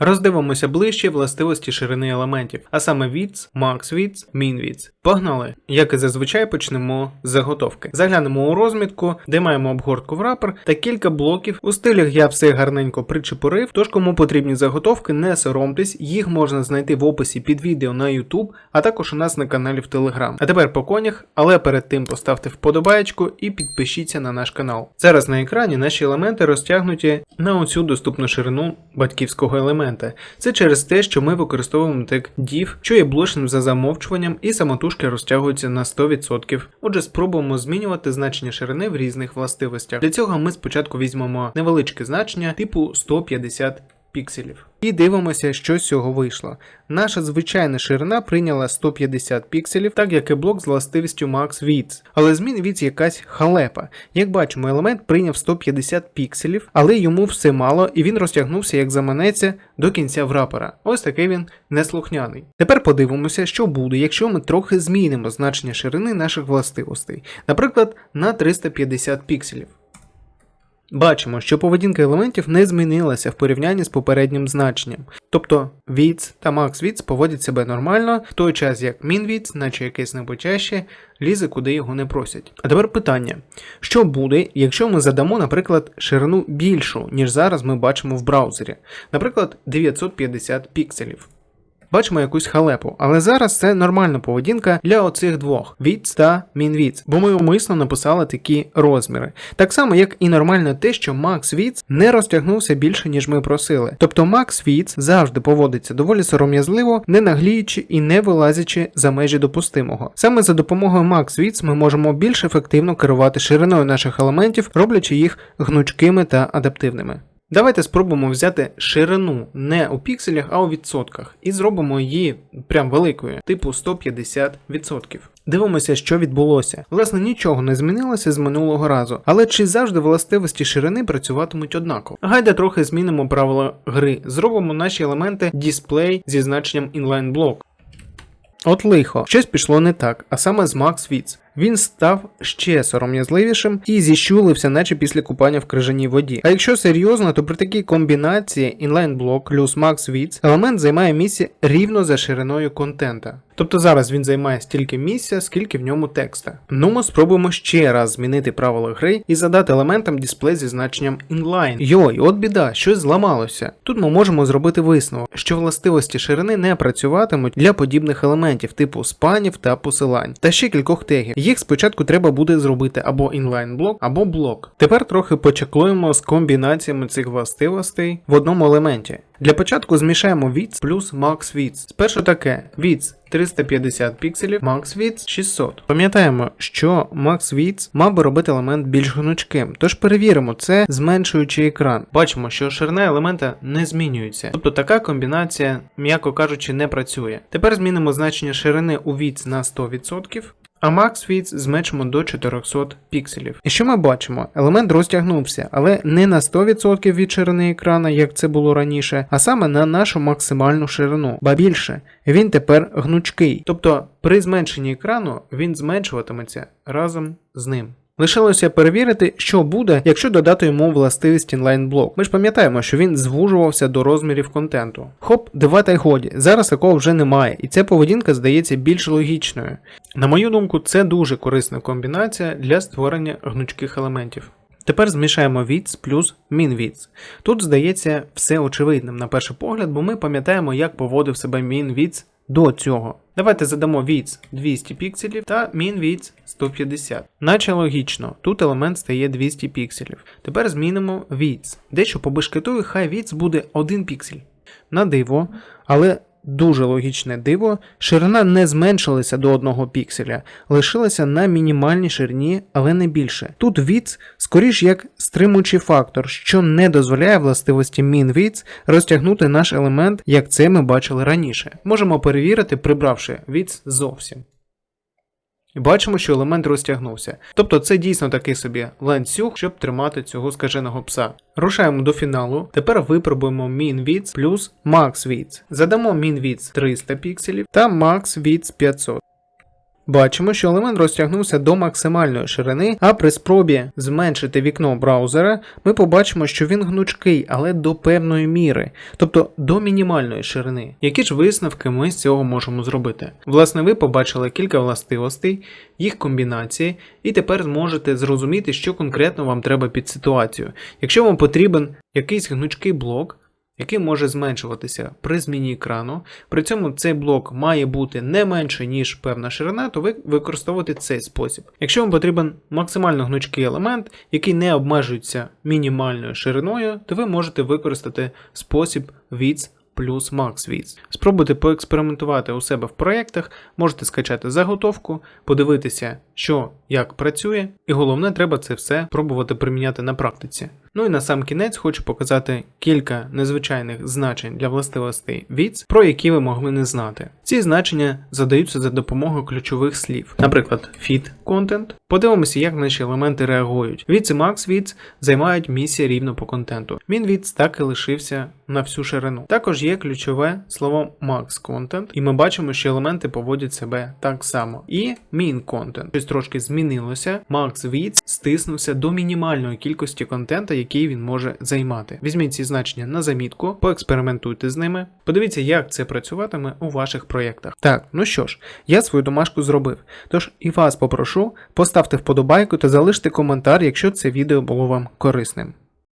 Роздивимося ближче властивості ширини елементів, а саме width, max width, min width. Погнали! Як і зазвичай почнемо з заготовки. Заглянемо у розмітку, де маємо обгортку в рапер та кілька блоків. У стилях я все гарненько причепурив, тож кому потрібні заготовки, не соромтесь, їх можна знайти в описі під відео на YouTube, а також у нас на каналі в Telegram. А тепер по конях, але перед тим поставте вподобаєчку і підпишіться на наш канал. Зараз на екрані наші елементи розтягнуті на оцю доступну ширину батьківського елемента. Це через те, що ми використовуємо тик div, що є блочним за замовчуванням, і самотужки розтягуються на 100%. Отже, спробуємо змінювати значення ширини в різних властивостях. Для цього ми спочатку візьмемо невеличке значення типу 150 пікселів. І дивимося, що з цього вийшло. Наша звичайна ширина прийняла 150 пікселів, так як і блок з властивістю Max Width. Але змін Width якась халепа. Як бачимо, елемент прийняв 150 пікселів, але йому все мало, і він розтягнувся, як заманеться, до кінця врапера. Ось такий він неслухняний. Тепер подивимося, що буде, якщо ми трохи змінимо значення ширини наших властивостей, наприклад, на 350 пікселів. Бачимо, що поведінка елементів не змінилася в порівнянні з попереднім значенням. Тобто Width та Width поводять себе нормально, в той час як Width, наче якесь небочаще, лізе куди його не просять. А тепер питання: що буде, якщо ми задамо, наприклад, ширину більшу, ніж зараз ми бачимо в браузері, наприклад, 950 пікселів. Бачимо якусь халепу, але зараз це нормальна поведінка для оцих двох Width та MinWidth, бо ми умисно написали такі розміри. Так само, як і нормально те, що Max Width не розтягнувся більше, ніж ми просили. Тобто Max Width завжди поводиться доволі сором'язливо, не нагліючи і не вилазячи за межі допустимого. Саме за допомогою Max Width ми можемо більш ефективно керувати шириною наших елементів, роблячи їх гнучкими та адаптивними. Давайте спробуємо взяти ширину не у пікселях, а у відсотках, і зробимо її прям великою, типу 150%. Дивимося, що відбулося. Власне, нічого не змінилося з минулого разу, але чи завжди властивості ширини працюватимуть однаково? Гайда трохи змінимо правила гри. Зробимо наші елементи дисплей зі значенням inline block. От лихо, щось пішло не так, а саме з Max Width. Він став ще сором'язливішим і зіщулився, наче після купання в крижаній воді. А якщо серйозно, то при такій комбінації block плюс Max Width елемент займає місце рівно за шириною контента. Тобто зараз він займає стільки місця, скільки в ньому текста. Ну ми спробуємо ще раз змінити правила гри і задати елементам дисплей зі значенням inline. Йой, от біда, щось зламалося. Тут ми можемо зробити висновок, що властивості ширини не працюватимуть для подібних елементів типу спанів та посилань, та ще кількох тегів. Їх спочатку треба буде зробити або inline блок, або блок. Тепер трохи почеклуємо з комбінаціями цих властивостей в одному елементі. Для початку змішаємо width плюс max width. Спершу таке width 350 пікселів, max width 600. Пам'ятаємо, що max width мав би робити елемент більш гнучким, тож перевіримо це, зменшуючи екран. Бачимо, що ширина елемента не змінюється, тобто така комбінація, м'яко кажучи, не працює. Тепер змінимо значення ширини у width на 100%. А Max Width зменшимо до 400 пікселів. І що ми бачимо? Елемент розтягнувся, але не на 100% від ширини екрана, як це було раніше, а саме на нашу максимальну ширину. Ба більше, він тепер гнучкий. Тобто при зменшенні екрану він зменшуватиметься разом з ним. Лишилося перевірити, що буде, якщо додати йому властивість block. Ми ж пам'ятаємо, що він звужувався до розмірів контенту. Хоп, дива та й годі. Зараз такого вже немає, і ця поведінка здається більш логічною. На мою думку, це дуже корисна комбінація для створення гнучких елементів. Тепер змішаємо width плюс min-width. Тут здається все очевидним на перший погляд, бо ми пам'ятаємо, як поводив себе min-width до цього. Давайте задамо віц 200 пікселів та мін віц 150. Наче логічно, тут елемент стає 200 пікселів. Тепер змінимо віц. Дещо побешкетую, хай віц буде 1 піксель. На диво, але дуже логічне диво, ширина не зменшилася до 1 пікселя, лишилася на мінімальній ширині, але не більше. Тут віц скоріш як стримуючий фактор, що не дозволяє властивості min-width розтягнути наш елемент, як це ми бачили раніше. Можемо перевірити, прибравши віц зовсім. І бачимо, що елемент розтягнувся. Тобто це дійсно такий собі ланцюг, щоб тримати цього скаженого пса. Рушаємо до фіналу. Тепер випробуємо min width плюс max width. Задамо min width 300 пікселів та max width 500. Бачимо, що елемент розтягнувся до максимальної ширини, а при спробі зменшити вікно браузера, ми побачимо, що він гнучкий, але до певної міри, тобто до мінімальної ширини. Які ж висновки ми з цього можемо зробити? Власне, ви побачили кілька властивостей, їх комбінації, і тепер зможете зрозуміти, що конкретно вам треба під ситуацію. Якщо вам потрібен якийсь гнучкий блок, який може зменшуватися при зміні екрану. При цьому цей блок має бути не менше, ніж певна ширина, то ви використовуєте цей спосіб. Якщо вам потрібен максимально гнучкий елемент, який не обмежується мінімальною шириною, то ви можете використати спосіб WIDS плюс MaxWidth. Спробуйте поекспериментувати у себе в проєктах, можете скачати заготовку, подивитися, що як працює, і головне, треба це все пробувати приміняти на практиці. Ну і на сам кінець хочу показати кілька незвичайних значень для властивостей WIDS, про які ви могли не знати. Ці значення задаються за допомогою ключових слів, наприклад, fit content. Подивимося, як наші елементи реагують. WIDS і MaxWidth займають місія рівно по контенту. MinWidth так і лишився на всю ширину. Також є ключове слово Max Content, і ми бачимо, що елементи поводять себе так само. І Min Content. Трошки змінилося. Макс Віц стиснувся до мінімальної кількості контента, який він може займати. Візьміть ці значення на замітку, поекспериментуйте з ними. Подивіться, як це працюватиме у ваших проєктах. Так, ну що ж, я свою домашку зробив. Тож і вас попрошу, поставте вподобайку та залиште коментар, якщо це відео було вам корисним.